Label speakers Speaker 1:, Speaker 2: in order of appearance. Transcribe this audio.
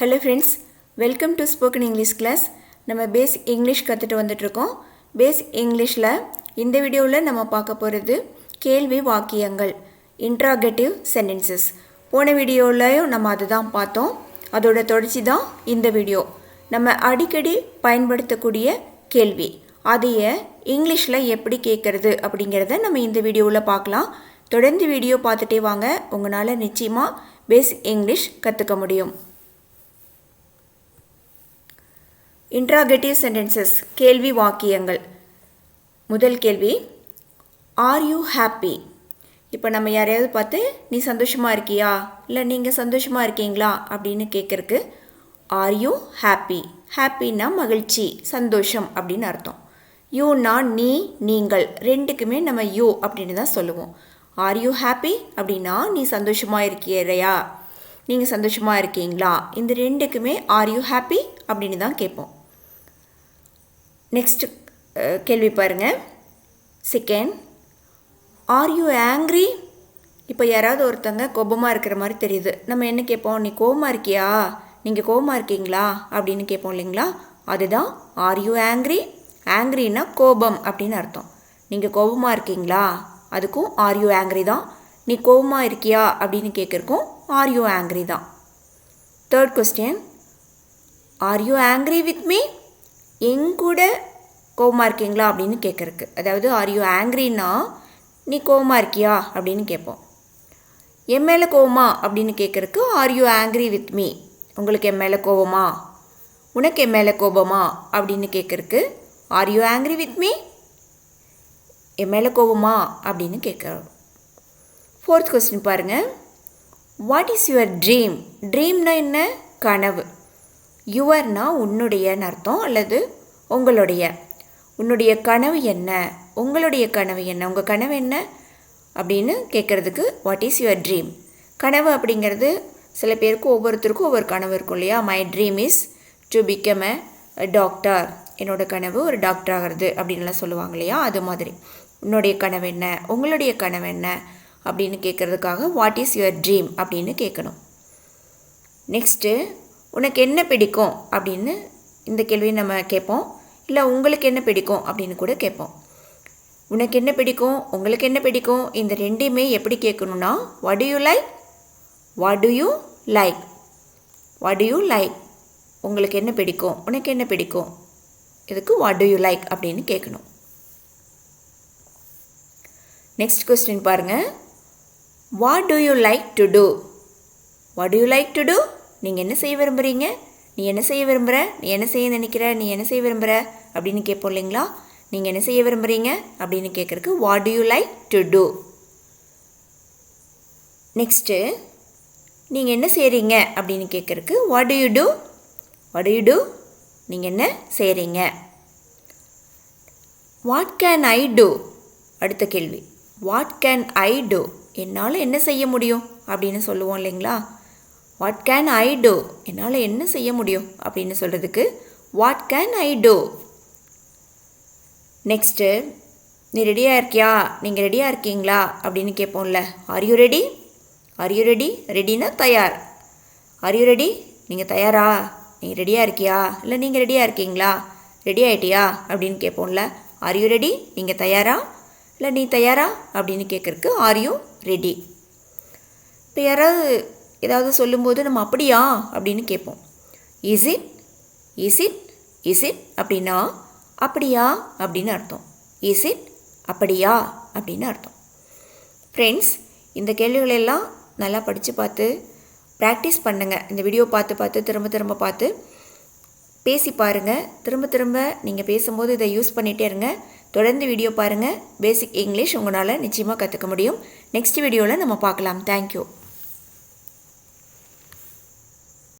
Speaker 1: Hello friends welcome to spoken English class நம்ம base English கற்றுட்டு வந்துட்ருக்கோம் பேஸ் இங்கிலீஷில் இந்த வீடியோவில் நம்ம பார்க்க போகிறது கேள்வி வாக்கியங்கள் இன்ட்ராகேட்டிவ் சென்டென்சஸ் போன வீடியோவிலையும் நம்ம அதுதான் பார்த்தோம். அதோட தொடர்ச்சி தான் இந்த வீடியோ நம்ம அடிக்கடி பயன்படுத்தக்கூடிய கேள்வி. அதைய இங்கிலீஷில் எப்படி கேட்குறது அப்படிங்கிறத நம்ம இந்த வீடியோவில் பார்க்கலாம். தொடர்ந்து வீடியோ பார்த்துட்டே வாங்க. உங்களால் நிச்சயமாக பேஸ் இங்கிலீஷ் கற்றுக்க முடியும். இன்ட்ராகேட்டிவ் சென்டென்சஸ் கேள்வி வாக்கியங்கள். முதல் கேள்வி ஆர் யூ ஹாப்பி இப்போ நம்ம யாரையாவது பார்த்து நீ சந்தோஷமாக இருக்கியா? இல்லை நீங்கள் சந்தோஷமாக இருக்கீங்களா? அப்படின்னு கேட்குறக்கு ஆர் யூ ஹாப்பி ஹாப்பின்னா மகிழ்ச்சி சந்தோஷம் அப்படின்னு அர்த்தம். யூனா நீ நீங்கள் ரெண்டுக்குமே நம்ம யூ அப்படின்னு தான் சொல்லுவோம். ஆர் யூ ஹாப்பி அப்படின்னா நீ சந்தோஷமாக இருக்கிறையா? நீங்கள் சந்தோஷமாக இருக்கீங்களா? இந்த ரெண்டுக்குமே ஆர் யூ ஹாப்பி அப்படின்னு தான் கேட்போம். நெக்ஸ்ட் uh, கேள்வி பாருங்கள் செகண்ட் ஆர் யூ ஆங்க்ரி இப்போ யாராவது ஒருத்தங்க கோபமாக இருக்கிற மாதிரி தெரியுது. நம்ம என்ன கேட்போம்? நீ கோபமாக இருக்கியா? நீங்கள் கோபமாக இருக்கீங்களா? அப்படின்னு கேட்போம் இல்லைங்களா? அதுதான் ஆர் யூ ஆங்க்ரி ஆங்க்ரின்னா கோபம் அப்படின்னு அர்த்தம். நீங்கள் கோபமாக இருக்கீங்களா? அதுக்கும் ஆர் யூ ஆங்க்ரி தான். நீ கோபமாக இருக்கியா? அப்படின்னு கேட்குறக்கும் ஆர் யூ ஆங்க்ரி தான். Third question are you angry with me எங்கூட கோமா கோவமாக இருக்கீங்களா அப்படின்னு கேட்குறக்கு அதாவது ஆர் யூ ஆங்க்ரின்னா நீ கோவமாக இருக்கியா? அப்படின்னு கேட்போம் என் மேலே கோவமா? அப்படின்னு கேட்குறக்கு are you angry with me உங்களுக்கு என் மேலே கோவமா? உனக்கு என் மேலே கோபமா? அப்படின்னு கேட்குறக்கு are you angry with me என் மேலே கோவமா? அப்படின்னு கேட்குறோம் ஃபோர்த் கொஸ்டின் பாருங்கள் வாட் இஸ் யுவர் ட்ரீம் ட்ரீம்னா என்ன? கனவு. யுவர்னா உன்னுடையன்னு அர்த்தம் அல்லது உங்களுடைய. உன்னுடைய கனவு என்ன? உங்களுடைய கனவு என்ன? உங்கள் கனவு என்ன? அப்படின்னு கேட்குறதுக்கு வாட் இஸ் யுவர் ட்ரீம் கனவு அப்படிங்கிறது சில பேருக்கு ஒவ்வொருத்தருக்கும் ஒவ்வொரு கனவு இருக்கும் இல்லையா? My dream is to become a doctor என்னோட கனவு ஒரு டாக்டர் ஆகிறது அப்படின்லாம் சொல்லுவாங்க இல்லையா? அது மாதிரி. உன்னுடைய கனவு என்ன? உங்களுடைய கனவு என்ன? அப்படின்னு கேட்குறதுக்காக வாட் இஸ் யுவர் ட்ரீம் அப்படின்னு கேட்கணும். நெக்ஸ்ட்டு உனக்கு என்ன பிடிக்கும் அப்படின்னு இந்த கேள்வியை நம்ம கேட்போம். இல்லை உங்களுக்கு என்ன பிடிக்கும் அப்படின்னு கூட கேட்போம். உனக்கு என்ன பிடிக்கும்? உங்களுக்கு என்ன பிடிக்கும்? இந்த ரெண்டையுமே எப்படி கேட்கணும்னா what you like what do you like what you like உங்களுக்கு என்ன பிடிக்கும்? உனக்கு என்ன பிடிக்கும்? இதுக்கு வாட் டு யூ லைக் அப்படின்னு கேட்கணும். நெக்ஸ்ட் கொஸ்டின் பாருங்கள் what do you like to do what do you like to do நீங்கள் என்ன செய்ய விரும்புகிறீங்க நீ என்ன செய்ய விரும்புகிற நீ என்ன செய்ய நினைக்கிற? நீ என்ன செய்ய விரும்புகிற அப்படின்னு கேட்போம் இல்லைங்களா? நீங்கள் என்ன செய்ய விரும்புகிறீங்க அப்படின்னு கேட்குறக்கு what do you like to do next நீங்கள் என்ன செய்கிறீங்க அப்படின்னு கேட்குறக்கு what do you do what do you do நீங்கள் என்ன செய்கிறீங்க வாட் கேன் ஐ டூ அடுத்த கேள்வி. வாட் கேன் ஐ டூ என்னால் என்ன செய்ய முடியும்? அப்படின்னு சொல்லுவோம் இல்லைங்களா? வாட் கேன் ஐ டூ என்னால் என்ன செய்ய முடியும்? அப்படின்னு சொல்கிறதுக்கு what can I do next நீ ரெடியாக இருக்கியா? நீங்கள் ரெடியாக இருக்கீங்களா? அப்படின்னு கேட்போம்ல are you ready are you ready ரெடினா தயார். ஆர் யூ ரெடி நீங்கள் தயாரா? நீங்கள் ரெடியாக இருக்கியா? இல்லை நீங்கள் ரெடியாக இருக்கீங்களா? ரெடி ஆகிட்டியா அப்படின்னு கேட்போம்ல ஆர் யூ ரெடி நீங்கள் தயாரா? இல்லை நீ தயாரா? அப்படின்னு கேட்குறக்கு ஆர் யூ ரெடி இப்போ யாராவது ஏதாவது சொல்லும்போது நம்ம அப்படியா? அப்படின்னு கேட்போம். Is it is it is it அப்படின்னா அப்படியா? அப்படின்னு அர்த்தம். இஸ் இட் அப்படியா? அப்படின்னு அர்த்தம். ஃப்ரெண்ட்ஸ் இந்த கேள்விகளெல்லாம் நல்லா படித்து பார்த்து ப்ராக்டிஸ் பண்ணுங்கள் இந்த வீடியோ பார்த்து பார்த்து திரும்ப திரும்ப பார்த்து பேசி பாருங்கள் திரும்ப திரும்ப நீங்கள் பேசும்போது இதை யூஸ் பண்ணிகிட்டே இருங்க. தொடர்ந்து வீடியோ பாருங்கள் பேசிக் இங்கிலீஷ் உங்களால் நிச்சயமாக கற்றுக்க முடியும். நெக்ஸ்ட் வீடியோவில் நம்ம பார்க்கலாம். தேங்க்யூ